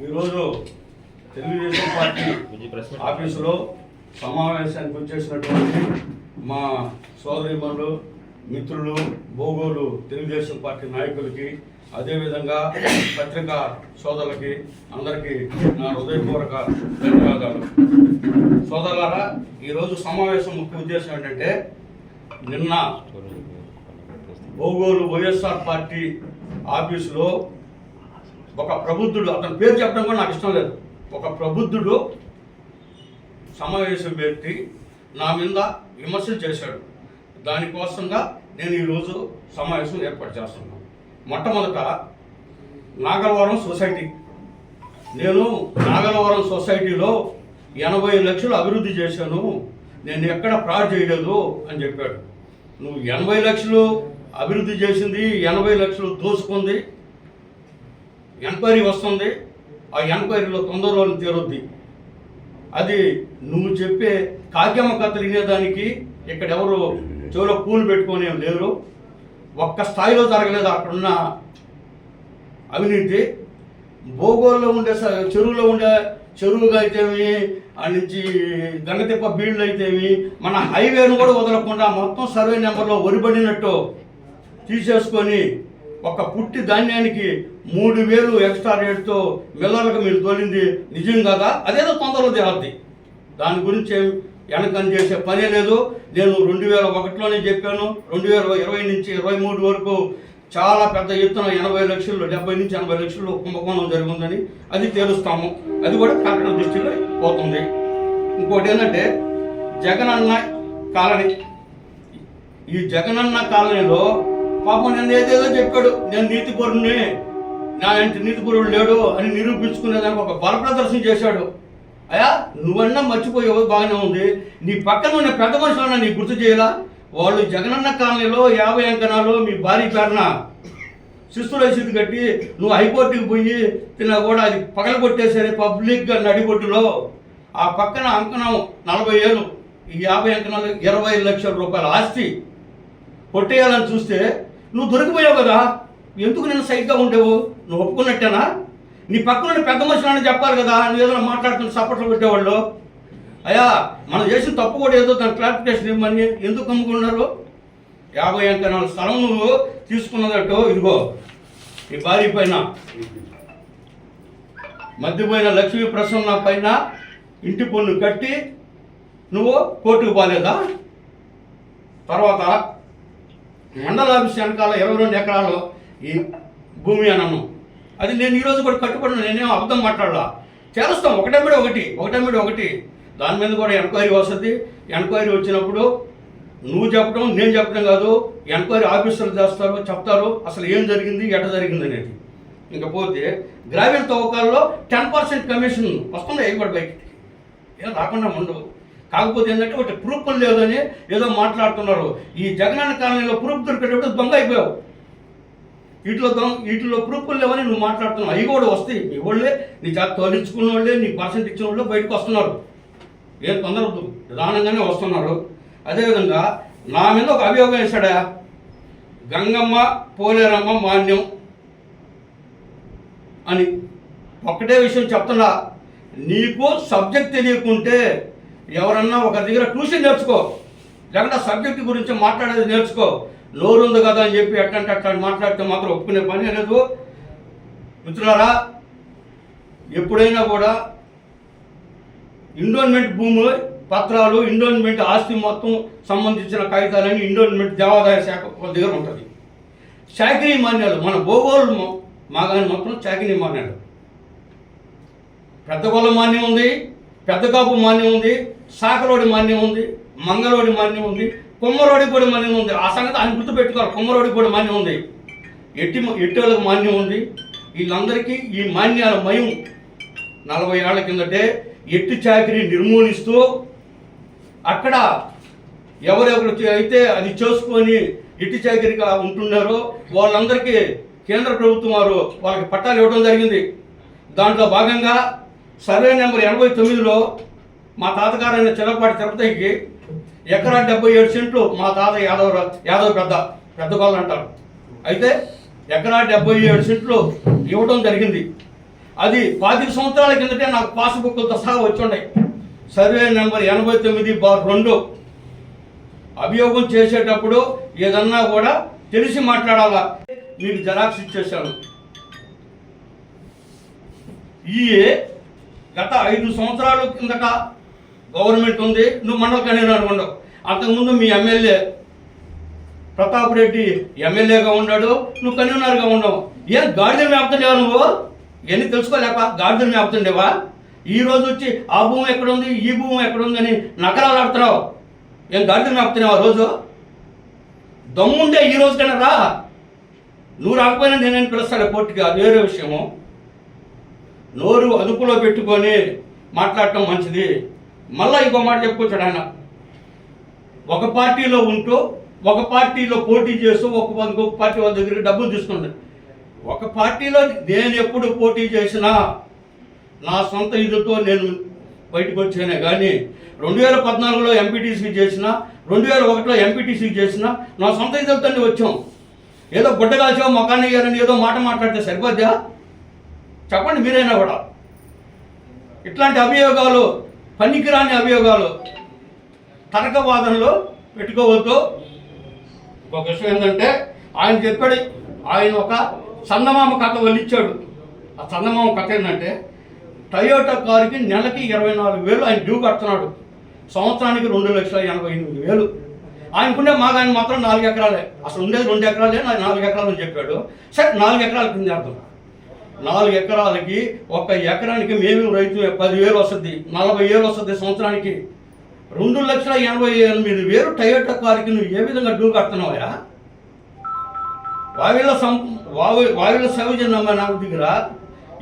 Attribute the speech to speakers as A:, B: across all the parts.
A: ఈరోజు తెలుగుదేశం పార్టీ ఆఫీసులో సమావేశానికి వచ్చేసినటువంటి మా సోదరిమణులు మిత్రులు భోగోలు తెలుగుదేశం పార్టీ నాయకులకి అదేవిధంగా పత్రికా సోదరులకి అందరికీ నా హృదయపూర్వక ధన్యవాదాలు. సోదరులారా ఈరోజు సమావేశం ముఖ్య ఉద్దేశం ఏంటంటే నిన్న ఒంగోలు వైఎస్ఆర్ పార్టీ ఆఫీసులో ఒక ప్రబుద్ధుడు అతని పేరు చెప్పడం కూడా నాకు ఇష్టం లేదు. ఒక ప్రబుద్ధుడు సమావేశం పెట్టి నా మీద విమర్శలు చేశాడు. దానికోసంగా నేను ఈరోజు సమావేశం ఏర్పాటు చేస్తున్నాను. మొట్టమొదట నాగలవరం సొసైటీ. నేను నాగలవరం సొసైటీలో ఎనభై లక్షలు అభివృద్ధి చేశాను. నేను ఎక్కడ ఫ్రాడ్ చేయలేదు అని చెప్పాడు. నువ్వు ఎనభై లక్షలు అభివృద్ధి చేసింది ఎనభై లక్షలు దోసుకుంది ఎంక్వైరీ వస్తుంది. ఆ ఎంక్వైరీలో తొందరలో తీరుద్ది. అది నువ్వు చెప్పే కాగ్యమ్మ కథలు వినేదానికి ఇక్కడ ఎవరు చెవిలో పూలు పెట్టుకొని ఏం లేరు. ఒక్క స్థాయిలో జరగలేదు. అక్కడున్న అవినీతి. భూగోళంలో ఉండే స- చెరువులో ఉండే చెరువుగా అయితేమి నుంచి గంగతిప్ప బీళ్ళు అయితేమి మన హైవేను కూడా వదలకుండా మొత్తం సర్వే నెంబర్లో ఒరిబడినట్టు తీసేసుకొని ఒక పుట్టి ధాన్యానికి మూడు వేలు ఎక్స్ట్రా రేట్తో మిల్లర్లకు మీరు తోలింది నిజం కదా? అదేదో తొందరలో తేవద్ది దాని గురించి వెనకని చేసే పనే లేదు. నేను రెండు వేల ఒకటిలోనే చెప్పాను. రెండు వేల ఇరవై నుంచి ఇరవై మూడు వరకు చాలా పెద్ద ఎత్తున ఎనభై లక్షలు డెబ్బై నుంచి ఎనభై లక్షలు కుంభకోణం జరిగిందని అది తేలుస్తాము. అది కూడా ప్రకటన దృష్టిలో పోతుంది. ఇంకోటి ఏంటంటే జగనన్న కాలనీ. ఈ జగనన్న కాలనీలో పాపం నేను ఏదేదో చెప్పాడు. నేను నీతిపరుణ్ణి. నా ఇంటి నీతిపరుడు లేడు అని నిరూపించుకునేదానికి ఒక బల ప్రదర్శన చేశాడు. అయ్యా నువ్వన్నా మర్చిపోయావు బాగానే ఉంది. నీ పక్కన ఉన్న పెద్ద మనుషులన్నా నీ గుర్తు చేయాలా? వాళ్ళు జగనన్న కాలనీలో యాభై అంకణాలు మీ భార్య పేరున. శిస్తు రసీదు కట్టి నువ్వు హైకోర్టుకి పోయి తిన్నా కూడా అది పగల కొట్టేసరి పబ్లిక్గా నడిబొట్టులో. ఆ పక్కన అంకణం నలభై ఏళ్ళు. ఈ యాభై అంకణాలు ఇరవై లక్షల రూపాయల ఆస్తి. కొట్టేయాలని చూస్తే నువ్వు దొరికిపోయావు కదా. ఎందుకు నేను సైడ్గా ఉండేవు? నువ్వు ఒప్పుకున్నట్టేనా? నీ పక్కన పెద్ద మనుషులని చెప్పాలి కదా. నువ్వు ఏదైనా మాట్లాడుతున్న సపోర్ట్లు పెట్టేవాళ్ళు. అయ్యా మనం చేసిన తప్పు కూడా ఏదో దాని క్లారిఫికేషన్ ఇవ్వమని ఎందుకు అమ్ముకున్నారు యాభై అంకణాల స్థలం నువ్వు తీసుకున్నదట్టు ఇదిగో ఈ భార్య పైన. మధ్యపోయిన లక్ష్మీ ప్రసన్న పైన ఇంటి పన్ను కట్టి నువ్వు కోర్టుకు పోలేదా? తర్వాత మండల ఆఫీస్ వెనకాల ఇరవై రెండు ఎకరాలు ఈ భూమి అనను. అది నేను ఈరోజు కూడా కట్టుబడిన నేనేం అబద్ధం మాట్లాడలా. చేస్తాం ఒకటేమిడి ఒకటి ఒకటేమిడి ఒకటి. దాని మీద కూడా ఎంక్వైరీ వస్తుంది. ఎంక్వైరీ వచ్చినప్పుడు నువ్వు చెప్పడం నేను చెప్పడం కాదు ఎంక్వైరీ ఆఫీసర్లు చేస్తారు చెప్తారు అసలు ఏం జరిగింది ఎట జరిగింది అనేది. ఇంకపోతే గ్రామీణ తవ్వకాల్లో టెన్ పర్సెంట్ కమిషన్ వస్తుంది ఎగుబడి బయటికి. ఏం రాకుండా ఉండవు. కాకపోతే ఏంటంటే ఒకటి ప్రూఫ్ లేదని ఏదో మాట్లాడుతున్నారు. ఈ జగనన్న కాలనీలో ప్రూఫ్ దొరికేటప్పుడు దొంగ అయిపోయావు. వీటిలో దొంగ వీటిలో ప్రూఫ్లు లేవని నువ్వు మాట్లాడుతున్నావు. అవి కూడా వస్తాయి. నీ వాళ్ళే నీ చేత తోలించుకున్న వాళ్ళే నీ పర్సెంట్ ఇచ్చిన వాళ్ళు బయటకు వస్తున్నారు. ఏం తొందర వద్దు. నిదానంగానే వస్తున్నారు. అదేవిధంగా నా మీద ఒక అభియోగం వేశాడా? గంగమ్మ పోలేరమ్మ మాన్యం అని. ఒక్కటే విషయం చెప్తున్నా. నీకు సబ్జెక్ట్ తెలియకుంటే ఎవరన్నా ఒక దగ్గర ట్యూషన్ నేర్చుకో. లేకుండా సబ్జెక్ట్ గురించి మాట్లాడేది నేర్చుకో. నోరు ఉంది కదా అని చెప్పి ఎట్టంటే అట్లా మాట్లాడితే మాత్రం ఒప్పుకునే పని లేదు. మిత్రులారా ఎప్పుడైనా కూడా ఇండోన్మెంట్ భూములు పత్రాలు ఇండోన్మెంట్ ఆస్తి మొత్తం సంబంధించిన కాగితాలన్నీ ఇండోన్మెంట్ దేవాదాయ శాఖ దగ్గర ఉంటుంది. చాకిరీ మాన్యాలు మన భూగోళం మాగాని మొత్తం చాకిరీ మాన్యాలు పెద్దగొల్ల మాన్యం ఉంది. పెద్దకాపు మాన్యం ఉంది సాకరోడి మాన్యం ఉంది మంగళోడి మాన్యం ఉంది కుమ్మరోడి కూడా మాన్యం ఉంది. ఆ సంగతి ఆయన గుర్తుపెట్టుకోవాలి. కుమ్మరోడి కూడా మాన్యం ఉంది. ఎట్టి ఎట్టోళ్ళకి మాన్యం ఉంది. వీళ్ళందరికీ ఈ మాన్యాల మయం నలభై ఏళ్ళ కిందటే ఎట్టి చాకరీ నిర్మూలిస్తూ అక్కడ ఎవరెవరు అయితే అది చేసుకొని ఎట్టి చాకరీగా ఉంటున్నారో వాళ్ళందరికీ కేంద్ర ప్రభుత్వం వారు వాళ్ళకి పట్టాలు ఇవ్వడం జరిగింది. దాంట్లో భాగంగా సర్వే నెంబర్ ఎనభై తొమ్మిదిలో మా తాతగారైన చిన్నపాటి తిరుపతికి ఎకరా డెబ్బై ఏడు సెంట్లు మా తాత యాదవ్ యాదవ్ పెద్ద పెద్ద గోళ్ళు అంటారు. అయితే ఎకరా డెబ్బై ఏడు సెంట్లు ఇవ్వడం జరిగింది. అది పాతిక సంవత్సరాల కిందటే నాకు పాస్బుక్లతో సహా వచ్చుండే సర్వే నెంబర్ ఎనభై తొమ్మిది బార్ రెండు. అభియోగం చేసేటప్పుడు ఏదన్నా కూడా తెలిసి మాట్లాడాలా? మీకు జరాక్స్ ఇచ్చేసాను ఈ గత ఐదు సంవత్సరాల కిందట గవర్నమెంట్ ఉంది. నువ్వు మండల కన్వీనర్ ఉండవు అంతకుముందు మీ ఎమ్మెల్యే ప్రతాప్ రెడ్డి ఎమ్మెల్యేగా ఉన్నాడు. నువ్వు కన్వీనర్గా ఉండవు ఏం గాడిదలు మేపుతుండేవా నువ్వు? ఎన్ని తెలుసుకోలేక గాడిదలు మేపుతుండేవా ఈ రోజు వచ్చి ఆ భూమి ఎక్కడుంది? ఈ భూమి ఎక్కడ ఉంది అని నకరాలు ఆడుతున్నావు. ఏం గాడిదలు మేపుతున్నావు ఆ రోజు? దమ్ముండే ఈ రోజు కన్నా రా. నువ్వు రాకపోయినా నేనేం పిలుస్తాను? కోర్టుకి. వేరే విషయము. నోరు అదుపులో పెట్టుకొని మాట్లాడటం మంచిది. మళ్ళీ ఇంకో మాట చెప్పుకొచ్చాడు ఆయన. ఒక పార్టీలో ఉంటూ ఒక పార్టీలో పోటీ చేస్తూ ఒక ఇంకొక పార్టీ వాళ్ళ దగ్గర డబ్బులు తీసుకున్నాడు ఒక పార్టీలో నేను ఎప్పుడు పోటీ చేసినా నా సొంత ఇదితో నేను బయటకు వచ్చానే కానీ రెండు వేల పద్నాలుగులో ఎంపీటీసీ చేసిన రెండు వేల ఒకటిలో ఎంపీటీసీ చేసిన నా సొంత ఇదులతోనే వచ్చాం. ఏదో గుడ్డ కాల్చావు మొఖాన్ని ఏదో మాట మాట్లాడితే సరిపోద్దా? చెప్పండి మీరైనా కూడా. ఇట్లాంటి అభియోగాలు పనికిరాని అభియోగాలు తర్కవాదనలో పెట్టుకోవద్దు. ఒక విషయం ఏంటంటే ఆయన చెప్పాడు ఆయన ఒక చందమామ కథ వల్లిచ్చాడు. ఆ చందమామ కథ ఏంటంటే టయోటా కారుకి నెలకి ఇరవై నాలుగు వేలు ఆయన డ్యూ కడుతున్నాడు. సంవత్సరానికి రెండు లక్షల ఎనభై ఎనిమిది వేలు. ఆయనకుండే మాగాయన మాత్రం నాలుగు ఎకరాలే. అసలు ఉండేది రెండు ఎకరాలే నాలుగు ఎకరాలు అని చెప్పాడు. సరే నాలుగు ఎకరాల కింద చేద్దాం. నాలుగు ఎకరాలకి ఒక ఎకరానికి మేము రైతు పదివేలు వస్తుంది నలభై వేలు వస్తుంది సంవత్సరానికి. రెండు లక్షల ఎనభై ఎనిమిది వేలు టయోటా కారుకి నువ్వు ఏ విధంగా డూ కడుతున్నావా వావిల సం వావి వావిల సౌజన్యమ్మ నాకు దగ్గర.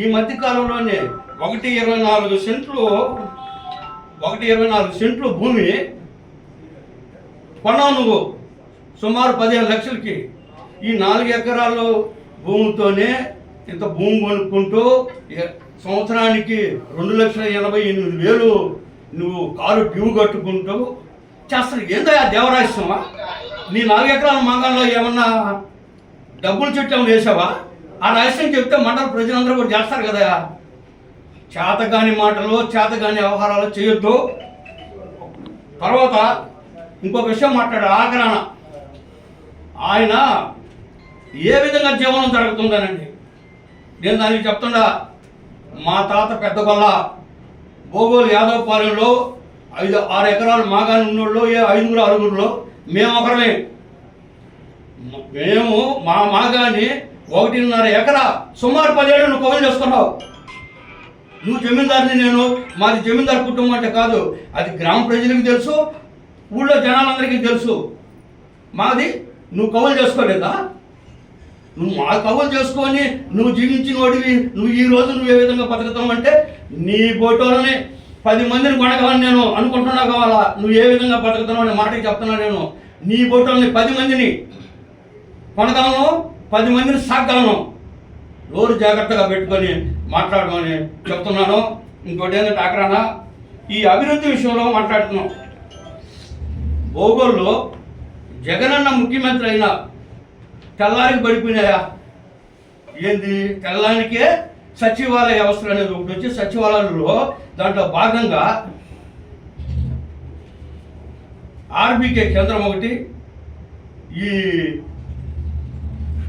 A: ఈ మధ్య కాలంలోనే ఒకటి ఇరవై నాలుగు సెంట్లు ఒకటి ఇరవై నాలుగు సెంట్లు భూమి కొన్నావు నువ్వు. సుమారు పదిహేను లక్షలకి. ఈ నాలుగు ఎకరాలు భూమితోనే ఇంత భూమి కొనుక్కుంటూ సంవత్సరానికి రెండు లక్షల ఎనభై ఎనిమిది వేలు నువ్వు కారు డ్యూ కట్టుకుంటూ చేస్తాను ఏందో ఆ దేవరాశ్యమా నీ నాలుగు ఎకరాల మంగంలో ఏమన్నా డబ్బులు చుట్టం వేసావా? ఆ రహస్యం చెప్తే మండల ప్రజలందరూ కూడా చేస్తారు కదా. చేతగాని మాటలు చేతగాని వ్యవహారాలు చేయొద్దు. తర్వాత ఇంకొక విషయం మాట్లాడు ఆగ్రహణ. ఆయన ఏ విధంగా జీవనం జరుగుతుందనండి? నేను దానికి చెప్తుండా మా తాత పెద్ద గొల్ల భూగోలు యాదవ్ పాలెంలో ఐదు ఆరు ఎకరాలు మాగాని ఉన్నోళ్ళు ఏ ఐదుగురు ఆరుగురులో మేము ఒకరమే. మేము మా మాగాని ఒకటిన్నర ఎకరా సుమారు పదిహేడు నువ్వు కౌలు చేసుకున్నావు నువ్వు జమీందారుని నేను మాది జమీందారు కుటుంబం అంటే కాదు అది గ్రామ ప్రజలకు తెలుసు ఊళ్ళో జనాలందరికీ తెలుసు. మాది నువ్వు కౌలు చేసుకోలేదా? నువ్వు ఆ కవులు చేసుకొని నువ్వు జీవించిన వాడివి. నువ్వు ఈ రోజు నువ్వు ఏ విధంగా బతుకుతావు అంటే నీ ఫోటోలని పది మందిని కొనగలను నేను. అనుకుంటున్నా కావాలా? నువ్వు ఏ విధంగా బతుకుతున్నావు అనే మాటకి చెప్తున్నా నేను. నీ ఫోటోలని పది మందిని కొనగలను పది మందిని సాగలను. నోరు జాగ్రత్తగా పెట్టుకొని మాట్లాడమని చెప్తున్నాను. ఇంకోటి ఏంటంటే అక్కడ ఈ అభివృద్ధి విషయంలో మాట్లాడుతున్నాం. భోగోల్లో జగనన్న ముఖ్యమంత్రి అయినా తెల్లారికి పడిపోయినాయా? ఏంది? తెల్లానికే సచివాలయ వ్యవస్థలు అనేది ఒకటి వచ్చి సచివాలయంలో దాంట్లో భాగంగా ఆర్బీకే కేంద్రం ఒకటి ఈ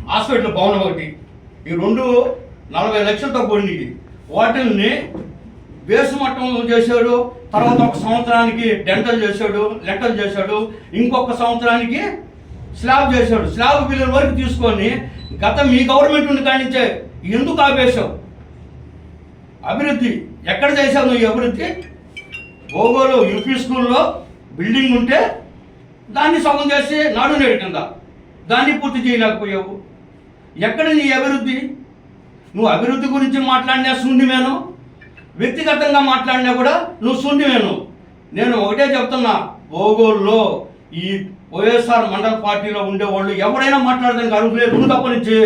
A: హాస్పిటల్ భవనం ఒకటి. ఈ రెండు నలభై లక్షలతో కూడినవి. వాటిల్ని బేసు మట్టం చేశాడు తర్వాత ఒక సంవత్సరానికి డెంటల్ చేశాడు లెంటల్ చేశాడు ఇంకొక సంవత్సరానికి స్లాబ్ చేశాడు స్లాబ్ బిల్లుల వరకు తీసుకొని గత మీ గవర్నమెంట్ ఉంది కానించే ఎందుకు ఆపేశావు? అభివృద్ధి ఎక్కడ చేశావు నువ్వు అభివృద్ధి? గోగోలు యూపీ స్కూల్లో బిల్డింగ్ ఉంటే దాన్ని సగం చేసి నాడు నేడు కింద దాన్ని పూర్తి చేయలేకపోయావు. ఎక్కడ నీ అభివృద్ధి? నువ్వు అభివృద్ధి గురించి మాట్లాడినా శూన్యమేను. వ్యక్తిగతంగా మాట్లాడినా కూడా నువ్వు శూన్యమేను. నేను ఒకటే చెప్తున్నా భోగోల్లో ఈ వైఎస్ఆర్ మండల పార్టీలో ఉండేవాళ్ళు ఎవరైనా మాట్లాడదానికి అర్హులే. నువ్వు తప్ప నుంచి.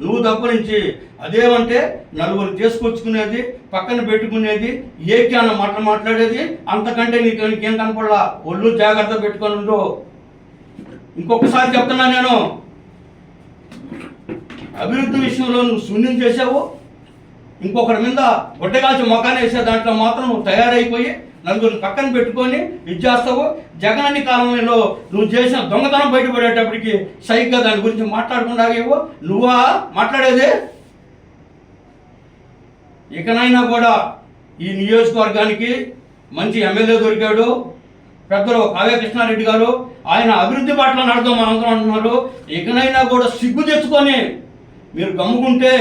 A: నువ్వు తప్ప నుంచి. అదేమంటే నలుగురు తీసుకొచ్చుకునేది పక్కన పెట్టుకునేది ఏక్యాన మాట మాట్లాడేది అంతకంటే నీకు నీకేం కనపడలా? ఒళ్ళు జాగ్రత్త పెట్టుకొని ఉండు. ఇంకొకసారి చెప్తున్నా నేను. అభివృద్ధి విషయంలో నువ్వు శూన్యం చేసావు ఇంకొకరి మీద గుడ్డగాల్చి మొఖాన్ని వేసే దాంట్లో మాత్రం నువ్వు తయారైపోయి నలుగురిని పక్కన పెట్టుకొని ఇది చేస్తావు జగనన్ని కాలంలో నువ్వు చేసిన దొంగతనం బయటపడేటప్పటికి సరిగ్గా దాని గురించి మాట్లాడకుండా ఏవో నువ్వా? మాట్లాడేది? ఇకనైనా కూడా ఈ నియోజకవర్గానికి మంచి ఎమ్మెల్యే దొరికాడు. పెద్దలు కావ్య కృష్ణారెడ్డి గారు ఆయన అభివృద్ధి పట్ల నడదాం మనందరం అంటున్నారు. ఇకనైనా కూడా సిగ్గు తెచ్చుకొని మీరు గమ్ముకుంటే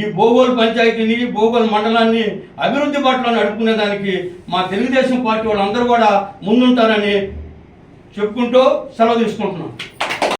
A: ఈ బోగోల్ పంచాయతీని బోగోల్ మండలాన్ని అభివృద్ధి పట్ల నడుపుకునే దానికి మా తెలుగుదేశం పార్టీ వాళ్ళందరూ కూడా ముందుంటారని చెప్పుకుంటూ సెలవు తీసుకుంటున్నాం.